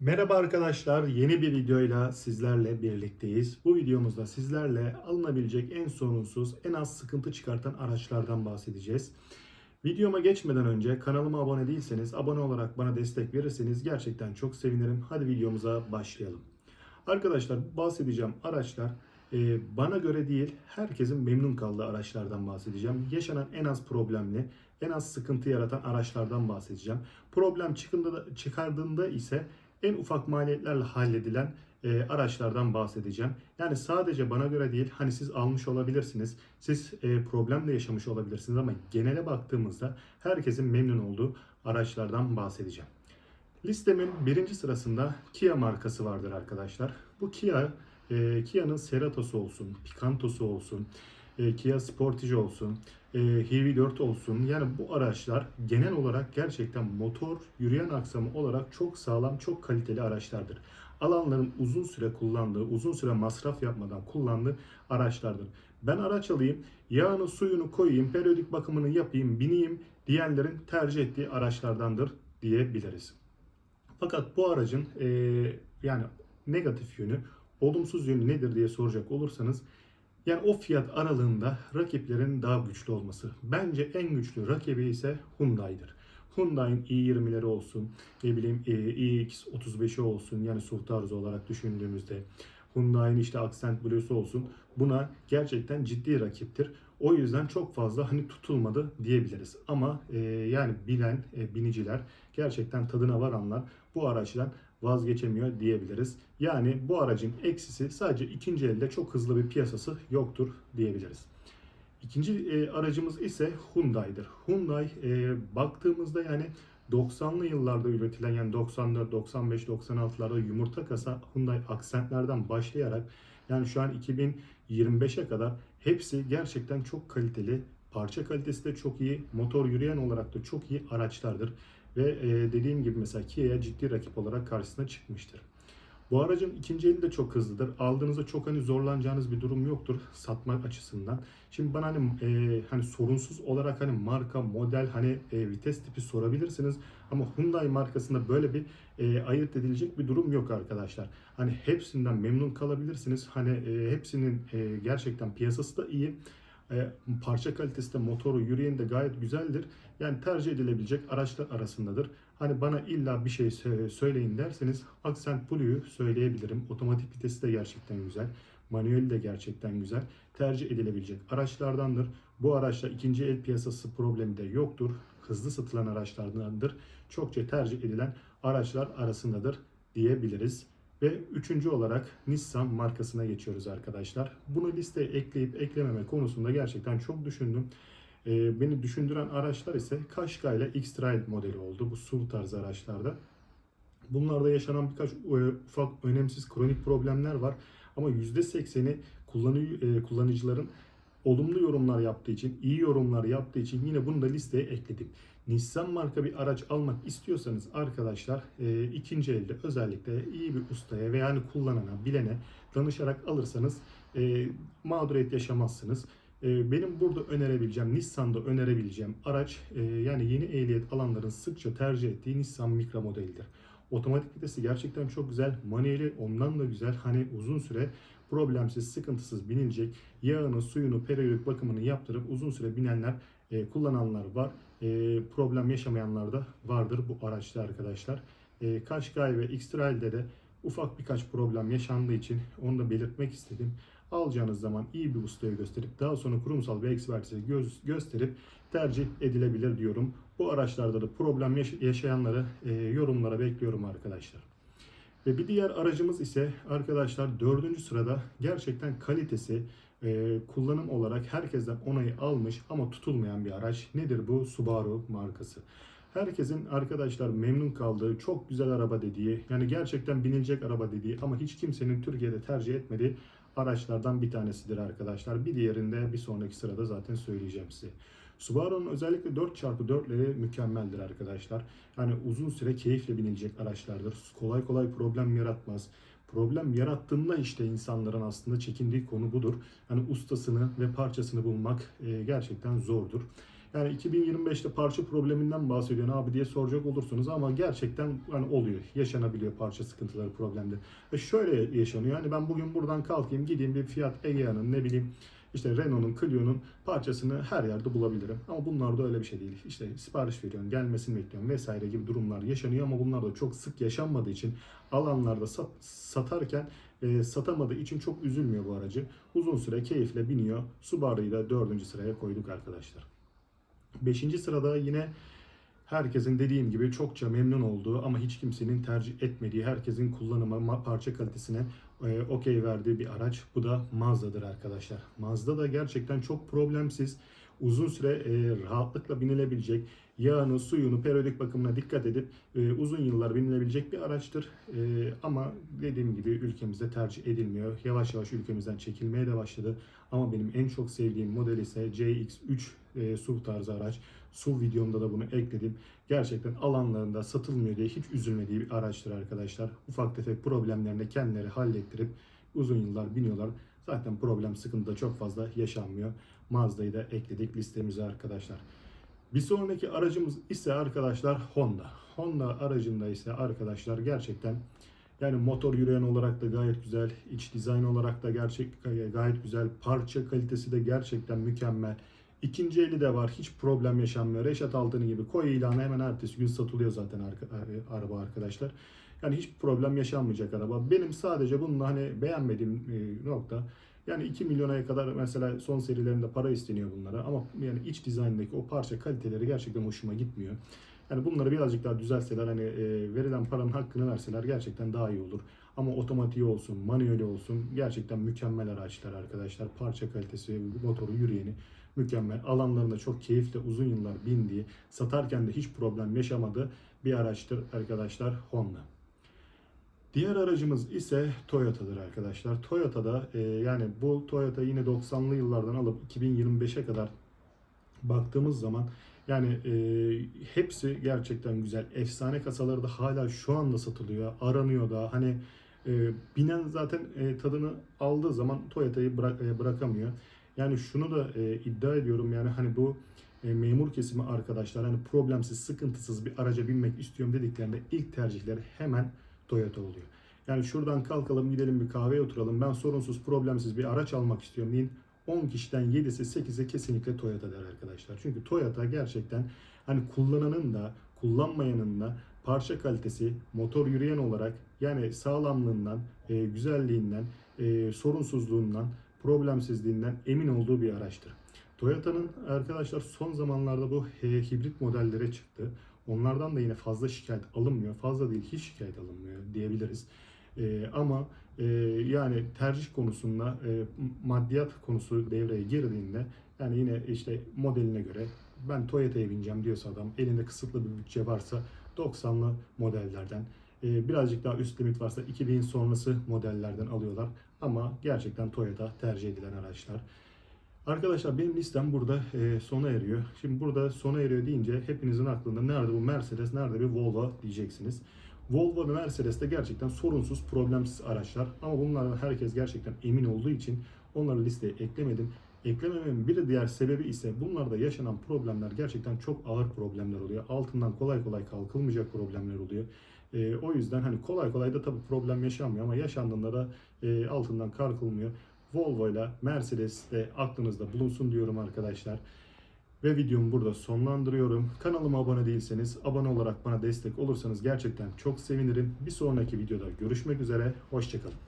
Merhaba arkadaşlar, yeni bir videoyla sizlerle birlikteyiz. Bu videomuzda sizlerle alınabilecek en sorunsuz, en az sıkıntı çıkartan araçlardan bahsedeceğiz. Videoma geçmeden önce kanalıma abone değilseniz abone olarak bana destek verirseniz gerçekten çok sevinirim. Hadi videomuza başlayalım. Arkadaşlar bahsedeceğim araçlar e, bana göre değil herkesin memnun kaldığı araçlardan bahsedeceğim. Yaşanan en az problemli, en az sıkıntı yaratan araçlardan bahsedeceğim. Problem çıkında da, çıkardığında ise en ufak maliyetlerle halledilen e, araçlardan bahsedeceğim. Yani sadece bana göre değil, hani siz almış olabilirsiniz, siz e, problemle yaşamış olabilirsiniz ama genele baktığımızda herkesin memnun olduğu araçlardan bahsedeceğim. Listemin birinci sırasında Kia markası vardır arkadaşlar. Bu Kia, e, Kia'nın Ceratos'u olsun, Picanto'su olsun, e, Kia Sportage olsun, e, HEV4 olsun. Yani bu araçlar genel olarak gerçekten motor, yürüyen aksamı olarak çok sağlam, çok kaliteli araçlardır. Alanların uzun süre kullandığı, uzun süre masraf yapmadan kullandığı araçlardır. Ben araç alayım, yağını suyunu koyayım, periyodik bakımını yapayım, bineyim diyenlerin tercih ettiği araçlardandır diyebiliriz. Fakat bu aracın e, yani negatif yönü, olumsuz yönü nedir diye soracak olursanız yani o fiyat aralığında rakiplerin daha güçlü olması. Bence en güçlü rakibi ise Hyundai'dir. Hyundai'nin i20'leri olsun, ne bileyim e, iX35'i olsun yani SUV tarzı olarak düşündüğümüzde Hyundai'nin işte Accent Blue'su olsun buna gerçekten ciddi rakiptir. O yüzden çok fazla hani tutulmadı diyebiliriz. Ama e, yani bilen e, biniciler gerçekten tadına varanlar bu araçtan vazgeçemiyor diyebiliriz. Yani bu aracın eksisi sadece ikinci elde çok hızlı bir piyasası yoktur diyebiliriz. İkinci e, aracımız ise Hyundai'dir. Hyundai e, baktığımızda yani 90'lı yıllarda üretilen yani 94, 95, 96'larda yumurta kasa Hyundai Accent'lerden başlayarak yani şu an 2025'e kadar hepsi gerçekten çok kaliteli. Parça kalitesi de çok iyi. Motor yürüyen olarak da çok iyi araçlardır. Ve e, dediğim gibi mesela Kia'ya ciddi rakip olarak karşısına çıkmıştır. Bu aracın ikinci eli de çok hızlıdır. Aldığınızda çok hani zorlanacağınız bir durum yoktur satmak açısından. Şimdi bana hani e, hani sorunsuz olarak hani marka, model, hani e, vites tipi sorabilirsiniz. Ama Hyundai markasında böyle bir e, ayırt edilecek bir durum yok arkadaşlar. Hani hepsinden memnun kalabilirsiniz. Hani e, hepsinin e, gerçekten piyasası da iyi. E, parça kalitesi de motoru, yürüyeni de gayet güzeldir. Yani tercih edilebilecek araçlar arasındadır. Hani bana illa bir şey sö- söyleyin derseniz Accent Blue'yu söyleyebilirim. Otomatik vitesi de gerçekten güzel. Manueli de gerçekten güzel. Tercih edilebilecek araçlardandır. Bu araçla ikinci el piyasası problemi de yoktur. Hızlı satılan araçlardandır. Çokça tercih edilen araçlar arasındadır diyebiliriz. Ve üçüncü olarak Nissan markasına geçiyoruz arkadaşlar. Bunu listeye ekleyip eklememe konusunda gerçekten çok düşündüm. Ee, beni düşündüren araçlar ise Qashqai ile X-Trail modeli oldu. Bu SUV tarzı araçlarda. Bunlarda yaşanan birkaç e, ufak önemsiz kronik problemler var. Ama %80'i kullanı, e, kullanıcıların olumlu yorumlar yaptığı için, iyi yorumlar yaptığı için yine bunu da listeye ekledim. Nissan marka bir araç almak istiyorsanız arkadaşlar e, ikinci elde özellikle iyi bir ustaya veya yani kullanana, bilene danışarak alırsanız e, mağduriyet yaşamazsınız. E, benim burada önerebileceğim, Nissan'da önerebileceğim araç e, yani yeni ehliyet alanların sıkça tercih ettiği Nissan Micra modelidir. Otomatik vitesi gerçekten çok güzel. Manueli ondan da güzel. Hani uzun süre problemsiz, sıkıntısız binilecek. Yağını, suyunu, periyodik bakımını yaptırıp uzun süre binenler, e, kullananlar var. E, problem yaşamayanlar da vardır bu araçta arkadaşlar. E, Qashqai ve X-Trail'de de ufak birkaç problem yaşandığı için onu da belirtmek istedim. Alacağınız zaman iyi bir ustaya gösterip daha sonra kurumsal bir ekspertize göz, gösterip tercih edilebilir diyorum. Bu araçlarda da problem yaş- yaşayanları e, yorumlara bekliyorum arkadaşlar. Ve bir diğer aracımız ise arkadaşlar dördüncü sırada gerçekten kalitesi e, kullanım olarak herkesten onayı almış ama tutulmayan bir araç. Nedir bu? Subaru markası. Herkesin arkadaşlar memnun kaldığı, çok güzel araba dediği, yani gerçekten binilecek araba dediği ama hiç kimsenin Türkiye'de tercih etmediği araçlardan bir tanesidir arkadaşlar. Bir diğerinde bir sonraki sırada zaten söyleyeceğim size. Subaru'nun özellikle 4x4'leri mükemmeldir arkadaşlar. Yani uzun süre keyifle binilecek araçlardır. Kolay kolay problem yaratmaz. Problem yarattığında işte insanların aslında çekindiği konu budur. Hani ustasını ve parçasını bulmak e, gerçekten zordur. Yani 2025'te parça probleminden bahsediyorsun abi diye soracak olursunuz ama gerçekten hani oluyor. Yaşanabiliyor parça sıkıntıları, problemleri. E şöyle yaşanıyor. Yani ben bugün buradan kalkayım gideyim bir Fiat Egea'nın ne bileyim işte Renault'un, Clio'nun parçasını her yerde bulabilirim. Ama bunlar da öyle bir şey değil. İşte sipariş veriyorsun, gelmesini bekliyorsun vesaire gibi durumlar yaşanıyor ama bunlar da çok sık yaşanmadığı için alanlarda sat, satarken e, satamadığı için çok üzülmüyor bu aracı. Uzun süre keyifle biniyor. Subaru'yu da dördüncü sıraya koyduk arkadaşlar. Beşinci sırada yine herkesin dediğim gibi çokça memnun olduğu ama hiç kimsenin tercih etmediği, herkesin kullanıma, ma- parça kalitesine e, okey verdiği bir araç. Bu da Mazda'dır arkadaşlar. Mazda da gerçekten çok problemsiz, uzun süre e, rahatlıkla binilebilecek, yağını, suyunu, periyodik bakımına dikkat edip e, uzun yıllar binilebilecek bir araçtır. E, ama dediğim gibi ülkemizde tercih edilmiyor. Yavaş yavaş ülkemizden çekilmeye de başladı. Ama benim en çok sevdiğim model ise CX-3 e, SUV tarzı araç. SUV videomda da bunu ekledim. Gerçekten alanlarında satılmıyor diye hiç üzülmediği bir araçtır arkadaşlar. Ufak tefek problemlerini kendileri hallettirip uzun yıllar biniyorlar. Zaten problem sıkıntı da çok fazla yaşanmıyor. Mazda'yı da ekledik listemize arkadaşlar. Bir sonraki aracımız ise arkadaşlar Honda. Honda aracında ise arkadaşlar gerçekten yani motor yürüyen olarak da gayet güzel, iç dizayn olarak da gerçek gayet güzel, parça kalitesi de gerçekten mükemmel. İkinci eli de var, hiç problem yaşanmıyor. Reşat Altını gibi koy ilanı hemen ertesi gün satılıyor zaten arka, araba arkadaşlar. Yani hiç problem yaşanmayacak araba. Benim sadece bununla hani beğenmediğim e, nokta yani 2 milyona kadar mesela son serilerinde para isteniyor bunlara ama yani iç dizayndaki o parça kaliteleri gerçekten hoşuma gitmiyor. Yani bunları birazcık daha düzelseler hani e, verilen paranın hakkını verseler gerçekten daha iyi olur. Ama otomatiği olsun, manueli olsun gerçekten mükemmel araçlar arkadaşlar. Parça kalitesi, motoru, yürüyeni mükemmel. Alanlarında çok keyifle uzun yıllar bindiği, satarken de hiç problem yaşamadığı bir araçtır arkadaşlar Honda. Diğer aracımız ise Toyota'dır arkadaşlar. Toyota'da e, yani bu Toyota yine 90'lı yıllardan alıp 2025'e kadar baktığımız zaman yani e, hepsi gerçekten güzel. Efsane kasaları da hala şu anda satılıyor. Aranıyor da hani e, binen zaten e, tadını aldığı zaman Toyota'yı bırak, e, bırakamıyor. Yani şunu da e, iddia ediyorum yani hani bu e, memur kesimi arkadaşlar hani problemsiz, sıkıntısız bir araca binmek istiyorum dediklerinde ilk tercihleri hemen Toyota oluyor. Yani şuradan kalkalım gidelim bir kahveye oturalım. Ben sorunsuz problemsiz bir araç almak istiyorum deyin. 10 kişiden 7'si 8'i kesinlikle Toyota der arkadaşlar. Çünkü Toyota gerçekten hani kullananın da kullanmayanın da parça kalitesi motor yürüyen olarak yani sağlamlığından, e, güzelliğinden, e, sorunsuzluğundan, problemsizliğinden emin olduğu bir araçtır. Toyota'nın arkadaşlar son zamanlarda bu e, hibrit modellere çıktı. Onlardan da yine fazla şikayet alınmıyor. Fazla değil hiç şikayet alınmıyor diyebiliriz. E, ama e, yani tercih konusunda e, maddiyat konusu devreye girdiğinde yani yine işte modeline göre ben Toyota'ya bineceğim diyorsa adam elinde kısıtlı bir bütçe varsa 90'lı modellerden e, birazcık daha üst limit varsa 2000 sonrası modellerden alıyorlar. Ama gerçekten Toyota tercih edilen araçlar. Arkadaşlar benim listem burada e, sona eriyor. Şimdi burada sona eriyor deyince hepinizin aklında nerede bu Mercedes, nerede bir Volvo diyeceksiniz. Volvo ve Mercedes de gerçekten sorunsuz, problemsiz araçlar. Ama bunlardan herkes gerçekten emin olduğu için onları listeye eklemedim. Eklemememin bir diğer sebebi ise bunlarda yaşanan problemler gerçekten çok ağır problemler oluyor. Altından kolay kolay kalkılmayacak problemler oluyor. E, o yüzden hani kolay kolay da tabii problem yaşanmıyor ama yaşandığında da e, altından kalkılmıyor. Volvo ile Mercedes de aklınızda bulunsun diyorum arkadaşlar. Ve videomu burada sonlandırıyorum. Kanalıma abone değilseniz abone olarak bana destek olursanız gerçekten çok sevinirim. Bir sonraki videoda görüşmek üzere. Hoşçakalın.